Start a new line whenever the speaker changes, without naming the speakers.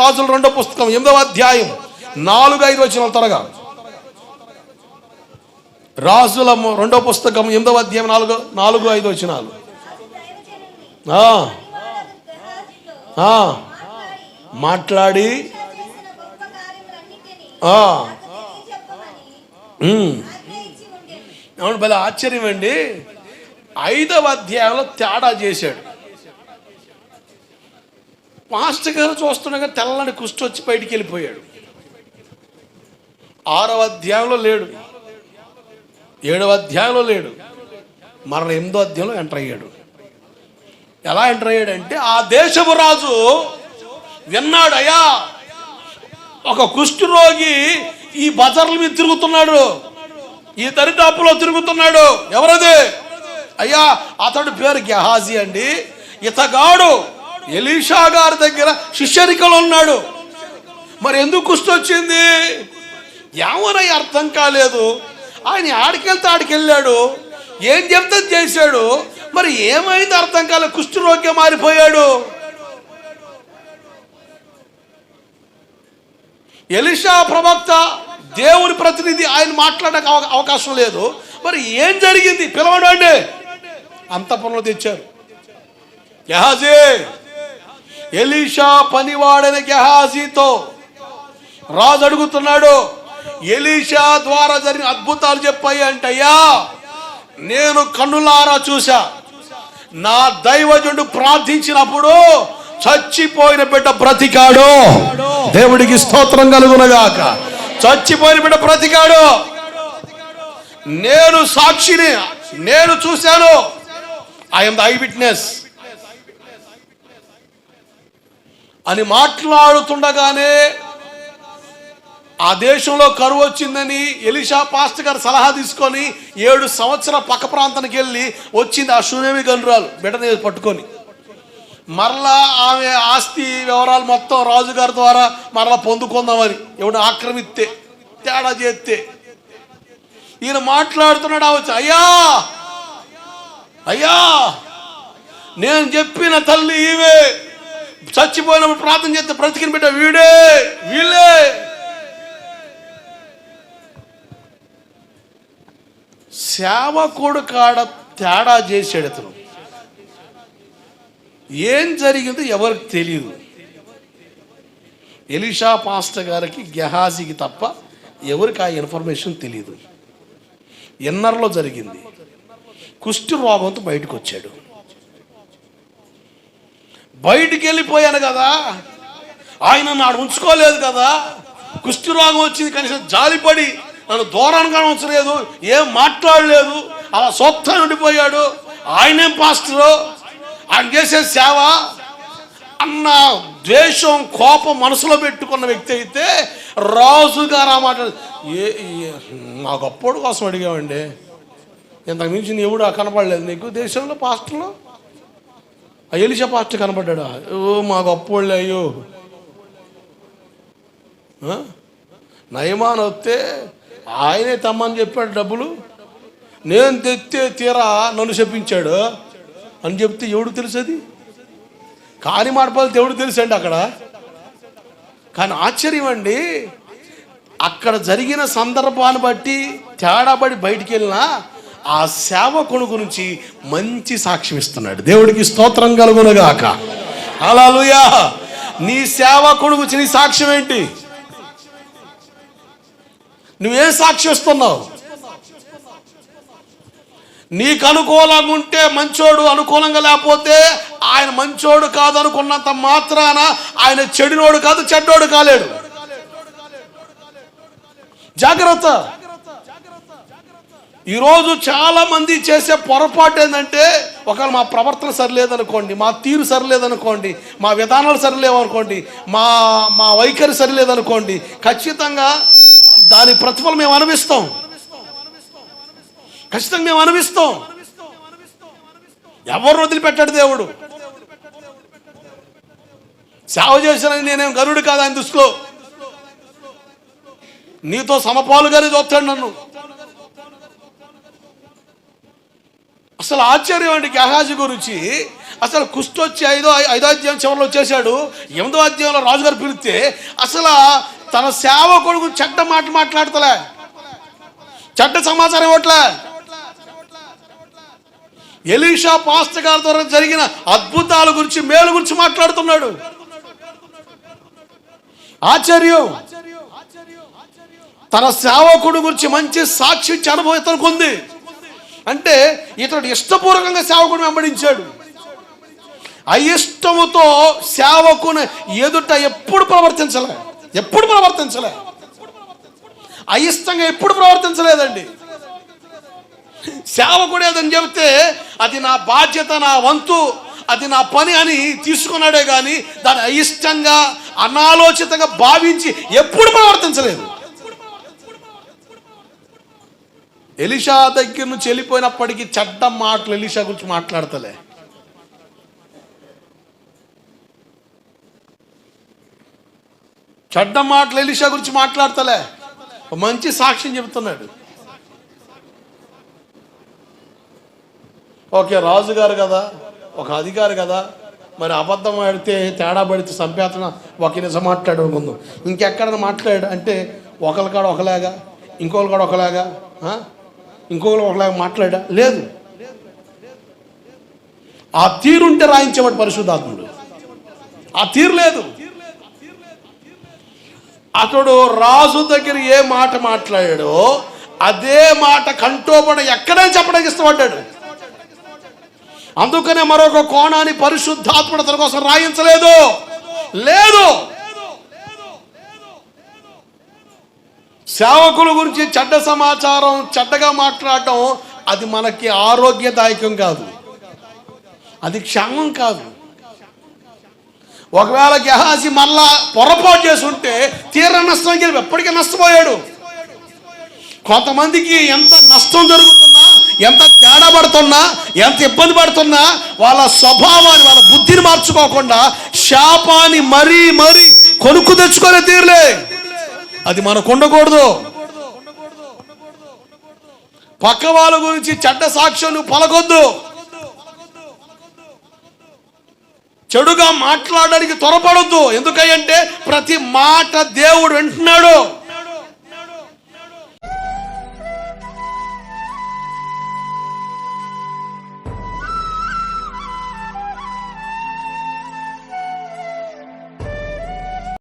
రాజుల రెండో పుస్తకం ఎనిమిదవ అధ్యాయం నాలుగు ఐదు వచ్చిన త్వరగా. రాజుల రెండో పుస్తకం ఎనిమిదవ అధ్యాయం నాలుగు నాలుగు ఐదు వచ్చినాలు మాట్లాడి.
ఏమంటే
అవును భలే ఆశ్చర్యం అండి ఐదవ అధ్యాయంలో తేడా చేశాడు. మాస్టర్ గారు చూస్తుండగా తెల్లని కుష్టి వచ్చి బయటికి వెళ్ళిపోయాడు. ఆరవ అధ్యాయంలో లేడు. ఏడవ అధ్యాయంలో లేడు. మరణ ఎనిమిదో అధ్యాయంలో ఎంటర్ అయ్యాడు. ఎలా ఎంటర్ అయ్యాడంటే ఆ దేశపు రాజు విన్నాడు అయ్యా ఒక కుష్ఠరోగి ఈ బజర్ల మీద తిరుగుతున్నాడు. ఈ దరిదాపులో తిరుగుతున్నాడు. ఎవరది? అయ్యా అతడు పేరు గెహాజీ అండి. ఇతగాడు ఎలీషా గారి దగ్గర శిష్యరికలు ఉన్నాడు. మరి ఎందుకు కుష్టి వచ్చింది ఏమోనై అర్థం కాలేదు. ఆయన ఆడికెళ్తే ఆడికెళ్ళాడు. ఏం చెప్తే చేశాడు. మరి ఏమైంది అర్థం కాలేదు కుష్ఠరోగ్యం మారిపోయాడు. ఎలిషా ప్రవక్త దేవుని ప్రతినిధి ఆయన మాట్లాడక అవకాశం లేదు. మరి ఏం జరిగింది? పిలవడండి. అంతపురంలో తెచ్చారు. గెహాజీ ఎలీషా పనివాడైన గెహాజీతో రాజు అడుగుతున్నాడు ఎలీషా ద్వారా జరిగిన అద్భుతాలు చెప్పాయి అంటయ్యా నేను కన్నులారా చూశా నా దైవజుడు ప్రార్థించినప్పుడు చచ్చిపోయిన బిడ్డ బ్రతికాడు. దేవుడికి స్తోత్రం కలుగునగాక. చచ్చిపోయిన బిడ్డ బ్రతికాడు. నేను సాక్షిని నేను చూశాను. ఐఎమ్ ద ఐ విట్నెస్ అని మాట్లాడుతుండగానే ఆ దేశంలో కరువు వచ్చిందని ఎలిషా పాస్టర్ గారు సలహా తీసుకొని ఏడు సంవత్సరాల పక్క ప్రాంతానికి వెళ్ళి వచ్చింది ఆ సునేమి గనురాలు బిడ్డని పట్టుకొని. మరలా ఆమె ఆస్తి వివరాలు మొత్తం రాజుగారి ద్వారా మరలా పొందుకుందామని ఎవడు ఆక్రమిస్తే తేడా చేస్తే. ఈయన మాట్లాడుతున్నాడు అవచ్చు అయ్యా! అయ్యా! నేను చెప్పిన తల్లి ఈవే చచ్చిపోయినప్పుడు ప్రార్థన చేస్తే బ్రతికిన బిడ్డ వీడే వీళ్ళే. సేవకుడు కాడ తేడా చేసాడు అతను. ఏం జరిగిందో ఎవరికి తెలియదు ఎలిషా పాస్టర్ గారికి గెహాజీకి తప్ప ఎవరికి ఆ ఇన్ఫర్మేషన్ తెలియదు ఎన్నర్లో జరిగింది? కుష్టి రోగంతో బయటకు వచ్చాడు బయటికి వెళ్ళిపోయాను కదా. ఆయన నాడు ఉంచుకోలేదు కదా. కుష్టి రోగం వచ్చింది కనీసం జాలిపడి నన్ను దూరంగా ఉంచలేదు ఏం మాట్లాడలేదు అలా సొత్తా ఉండిపోయాడు. ఆయనేం పాస్టరు? ఆయన చేసే సేవ? అన్న ద్వేషం కోపం మనసులో పెట్టుకున్న వ్యక్తి అయితే రాజుగారు ఆ మాట ఏ ఏ- గొప్పోడు కోసం అడిగామండి ఇంతకు మించి ఎవడు కనపడలేదు నీకు దేశంలో పాస్టర్లో? ఆ ఎలిషా పాస్టర్ కనపడ్డా ఓ మా గొప్పోళ్ళు అయ్యో. నయమాన్ వస్తే ఆయనే తమ్మని చెప్పాడు డబ్బులు. నేను తెస్తే తీరా నన్ను చెప్పించాడు అని చెప్తే ఎవడు తెలుసు అది కాని మాడపాలి ఎవడు తెలుసండి అక్కడ? కానీ ఆశ్చర్యం అండి అక్కడ జరిగిన సందర్భాన్ని బట్టి తేడాబడి బయటికి వెళ్ళినా ఆ సేవకుని గురించి మంచి సాక్ష్యం ఇస్తున్నాడు. దేవుడికి స్తోత్రం కలుగునగాక. అలాలుయా నీ సేవకుని గురించి నీ సాక్ష్యం ఏంటి? నువ్వేం సాక్ష్యం ఇస్తున్నావు? నీకు అనుకూలంగా ఉంటే మంచోడు అనుకూలంగా లేకపోతే ఆయన మంచోడు కాదు అనుకున్నంత మాత్రాన ఆయన చెడినోడు కాదు చెడ్డోడు కాలేడు. జాగ్రత్త! ఈరోజు చాలామంది చేసే పొరపాటు ఏంటంటే ఒకవేళ మా ప్రవర్తన సరిలేదనుకోండి మా తీరు సరిలేదనుకోండి మా విధానాలు సరిలేవనుకోండి మా మా వైఖరి సరిలేదనుకోండి ఖచ్చితంగా దాని ప్రతిఫలం మేము అనుభవిస్తాం. ఖచ్చితంగా మేము అనుభవిస్తాం. ఎవరు వదిలిపెట్టాడు దేవుడు? సేవ చేసిన నేనేం గరుడు కాదు ఆయన దృష్టిలో? నీతో సమపాలుగానే చూస్తాడు నన్ను. అసలు ఆశ్చర్యం అండి గహాజు గురించి. అసలు కుష్టి వచ్చి ఐదో ఐదో అధ్యాయం చివరిలో వచ్చేసాడు ఎనిమిదో అధ్యాయంలో రాజుగారు పిలిస్తే అసలు తన సేవ కొడుకు చెడ్డ మాట మాట్లాడతలే. చెడ్డ సమాచారం ఇవ్వట్లే. ఎలీషా పాస్టర్ గారి ద్వారా జరిగిన అద్భుతాల గురించి మేలు గురించి మాట్లాడుతున్నాడు. ఆశ్చర్యం. తన సేవకుడు గురించి మంచి సాక్షి అనుభవం ఇతనికి ఉంది. అంటే ఇతడు ఇష్టపూర్వకంగా సేవకుడు వెంబడించాడు. అయిష్టముతో సేవకుని ఎదుట ఎప్పుడు ప్రవర్తించలే. ఎప్పుడు ప్రవర్తించలే. అయిష్టంగా ఎప్పుడు ప్రవర్తించలేదండి. సేవకుడు ఏదని చెబితే అది నా బాధ్యత నా వంతు అది నా పని అని తీసుకున్నాడే కానీ దాన్ని అయిష్టంగా అనాలోచితంగా భావించి ఎప్పుడు ప్రవర్తించలేదు. ఎలిషా దగ్గర నుంచి వెళ్ళిపోయినప్పటికీ చెడ్డ మాటలు ఎలిషా గురించి మాట్లాడతలే. చెడ్డ మాటలు ఎలిషా గురించి మాట్లాడతలే. ఒక మంచి సాక్ష్యం చెబుతున్నాడు. ఓకే రాజుగారు కదా ఒక అధికారి కదా మరి అబద్ధం ఆడితే తేడా పడితే సంపేతన ఒక నిజం మాట్లాడు ఇంకెక్కడ మాట్లాడు అంటే ఒకరి కాడ ఒకలాగా ఇంకొకరి కాడ ఒకలాగా ఇంకొకరు ఒకలాగా మాట్లాడా? లేదు. ఆ తీరుంటే రాయించేవాడు పరిశుద్ధాత్ముడు. ఆ తీరు లేదు. అతడు రాజు దగ్గర ఏ మాట మాట్లాడాడో అదే మాట కంటోపడ ఎక్కడైనా చెప్పడానికి ఇష్టపడ్డాడు. అందుకనే మరొక కోణాన్ని పరిశుద్ధాత్ముడు అతని కోసం రాయించలేదు. లేదు. సేవకుల గురించి చెడ్డ సమాచారం చెడ్డగా మాట్లాడటం అది మనకి ఆరోగ్యదాయకం కాదు. అది క్షేమం కాదు. ఒకవేళ గెహాసి మళ్ళా పొరపాటు చేసి ఉంటే తీర నష్టం గెలిపి ఎప్పటికీ నష్టపోయాడు. కొంతమందికి ఎంత నష్టం జరుగుతున్నా ఎంత తేడా పడుతున్నా ఎంత ఇబ్బంది పడుతున్నా వాళ్ళ స్వభావాన్ని వాళ్ళ బుద్ధిని మార్చుకోకుండా శాపాన్ని మరీ మరీ కొనుక్కు తెచ్చుకొని తీరలే. అది మనకు ఉండకూడదు పక్క వాళ్ళ గురించి చెడ్డ సాక్ష్యం పలకొద్దు. చెడుగా మాట్లాడడానికి త్వరపడొద్దు. ఎందుకంటే ప్రతి మాట దేవుడు వింటున్నాడు.